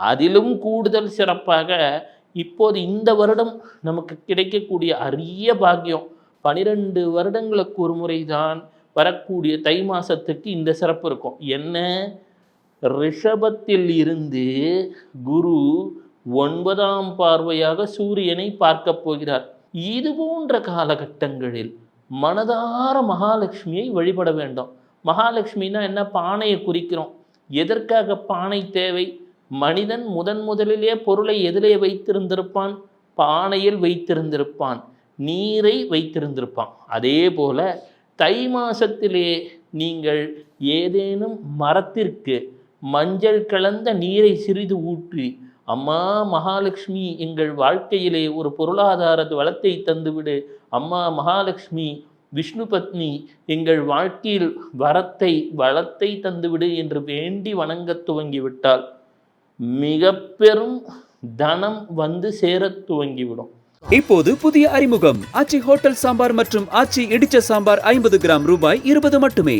அதிலும் கூடுதல் சிறப்பாக இப்போது இந்த வருடம் நமக்கு கிடைக்கக்கூடிய அரிய பாக்கியம் பனிரெண்டு வருடங்களுக்கு ஒரு முறைதான் வரக்கூடிய தை மாசத்துக்கு இந்த சிறப்பு இருக்கும். என்ன? ரிஷபத்தில் இருந்து குரு ஒன்பதாம் பார்வையாக சூரியனை பார்க்கப் போகிறார். இது போன்ற காலகட்டங்களில் மனதார மகாலட்சுமியை வழிபட வேண்டும். மகாலட்சுமினா என்ன? பானையை குறிக்கிறோம். எதற்காக பானை தேவை? மனிதன் முதன் முதலிலே பொருளை எதிலே வைத்திருந்திருப்பான் பானையில் வைத்திருந்திருப்பான் நீரை வைத்திருந்திருப்பான். அதே போல தை மாசத்திலே நீங்கள் ஏதேனும் மரத்திற்கு மஞ்சள் கலந்த நீரை சிறிது ஊற்றி அம்மா மகாலட்சுமி எங்கள் வாழ்க்கையிலே ஒரு பொருளாதார வளத்தை தந்துவிடு. அம்மா மகாலட்சுமி விஷ்ணு பத்னி எங்கள் வாழ்க்கையில் வரத்தை வளத்தை தந்துவிடு என்று வேண்டி வணங்கத் துவங்கிவிட்டால் மிக பெரும் தனம் வந்து சேரத் துவங்கிவிடும். இப்போது புதிய அறிமுகம். ஆச்சி ஹோட்டல் சாம்பார் மற்றும் ஆச்சி இடிச்ச சாம்பார் ஐம்பது கிராம் ரூபாய் இருபது மட்டுமே.